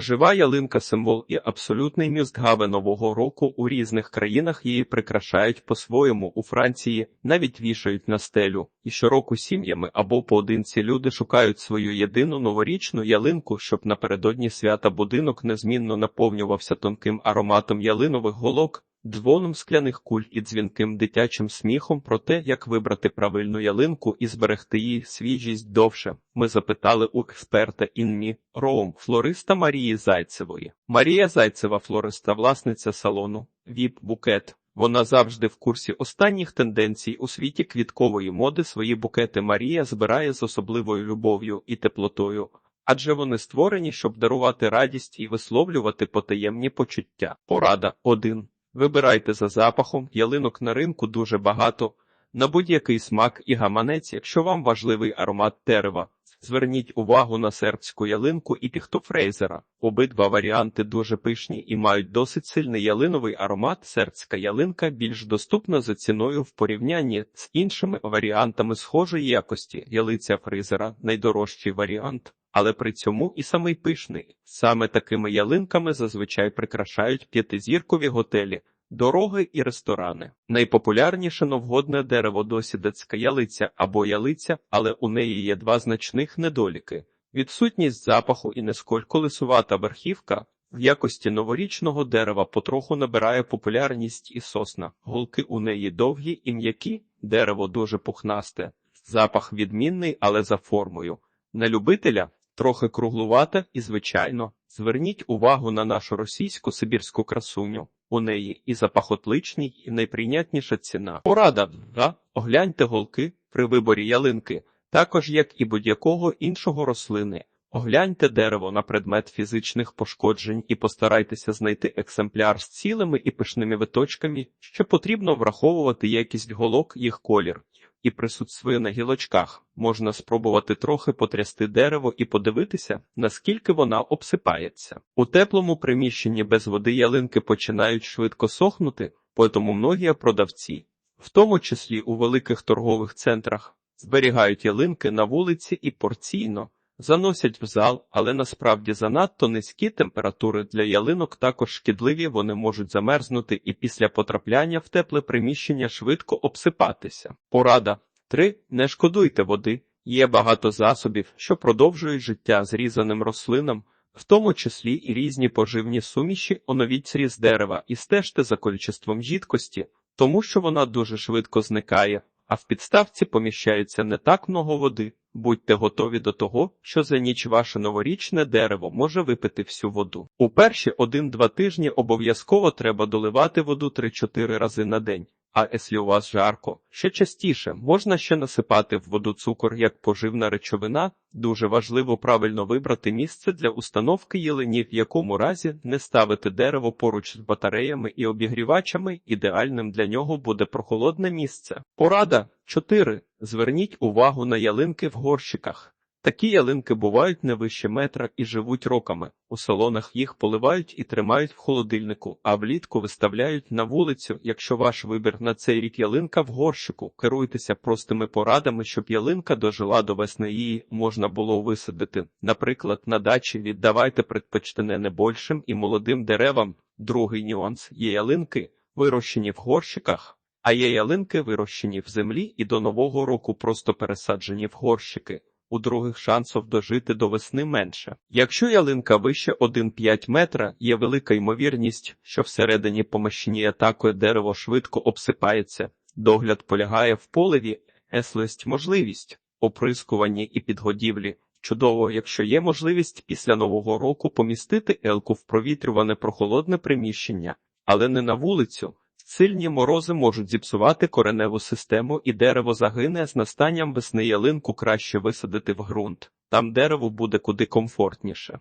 Жива ялинка символ і абсолютний мюстгаве нового року у різних країнах її прикрашають по-своєму. У Франції навіть вішають на стелю, і щороку сім'ями або поодинці люди шукають свою єдину новорічну ялинку, щоб напередодні свята будинок незмінно наповнювався тонким ароматом ялинових голок. Дзвоном скляних куль і дзвінким дитячим сміхом про те, як вибрати правильну ялинку і зберегти її свіжість довше. Ми запитали у експерта Інмі Роум, флориста Марії Зайцевої. Марія Зайцева, флориста, власниця салону Віп Букет. Вона завжди в курсі останніх тенденцій у світі квіткової моди. Свої букети Марія збирає з особливою любов'ю і теплотою. Адже вони створені, щоб дарувати радість і висловлювати потаємні почуття. Порада 1. Вибирайте за запахом, ялинок на ринку дуже багато, на будь-який смак і гаманець, якщо вам важливий аромат дерева. Зверніть увагу на сербську ялинку і піхтофрейзера. Обидва варіанти дуже пишні і мають досить сильний ялиновий аромат. Сербська ялинка більш доступна за ціною в порівнянні з іншими варіантами схожої якості. Ялиця фрейзера найдорожчий варіант. Але при цьому і самий пишний. Саме такими ялинками зазвичай прикрашають п'ятизіркові готелі, дороги і ресторани. Найпопулярніше новгодне дерево досі датська ялиця або ялиця, але у неї є два значних недоліки: відсутність запаху і несколько лисувата верхівка. В якості новорічного дерева потроху набирає популярність і сосна. Голки у неї довгі і м'які, дерево дуже пухнасте, запах відмінний, але за формою. На любителя трохи круглувата і, звичайно, зверніть увагу на нашу російську сибірську красуню. У неї і запахотличній, і найприйнятніша ціна. Порада, да? огляньте голки при виборі ялинки, також як і будь-якого іншого рослини. Огляньте дерево на предмет фізичних пошкоджень і постарайтеся знайти екземпляр з цілими і пишними виточками, що потрібно враховувати якість голок, їх колір і присутствує на гілочках. Можна спробувати трохи потрясти дерево і подивитися, наскільки вона обсипається. У теплому приміщенні без води ялинки починають швидко сохнути, тому многі продавці, в тому числі у великих торгових центрах, зберігають ялинки на вулиці і порційно. Заносять в зал, але насправді занадто низькі температури для ялинок також шкідливі, вони можуть замерзнути і після потрапляння в тепле приміщення швидко обсипатися. Порада 3. Не шкодуйте води. Є багато засобів, що продовжують життя зрізаним рослинам, в тому числі і різні поживні суміші, оновіть сріз дерева і стежте за кількістю жидкості, тому що вона дуже швидко зникає, а в підставці поміщається не так много води. Будьте готові до того, що за ніч ваше новорічне дерево може випити всю воду. У перші один-два тижні обов'язково треба доливати воду 3-4 рази на день. А якщо у вас жарко, ще частіше можна ще насипати в воду цукор як поживна речовина. Дуже важливо правильно вибрати місце для установки єлені, в якому разі не ставити дерево поруч з батареями і обігрівачами. Ідеальним для нього буде прохолодне місце. Порада 4. Зверніть увагу на ялинки в горщиках. Такі ялинки бувають не вище метра і живуть роками. У салонах їх поливають і тримають в холодильнику, а влітку виставляють на вулицю. Якщо ваш вибір на цей рік ялинка в горщику, керуйтеся простими порадами, щоб ялинка дожила до весни її можна було висадити. Наприклад, на дачі віддавайте предпочтене небольшим і молодим деревам. Другий нюанс є ялинки, вирощені в горщиках. А є ялинки, вирощені в землі і до нового року просто пересаджені в горщики у других шансів дожити до весни менше. Якщо ялинка вище 1,5 метра, є велика ймовірність, що всередині помещення атакою дерево швидко обсипається, догляд полягає в поливі, еслисть можливість, оприскуванні і підгодівлі. Чудово, якщо є можливість після нового року помістити елку в провітрюване прохолодне приміщення, але не на вулицю. Сильні морози можуть зіпсувати кореневу систему і дерево загине з настанням весни ялинку краще висадити в ґрунт. Там дереву буде куди комфортніше.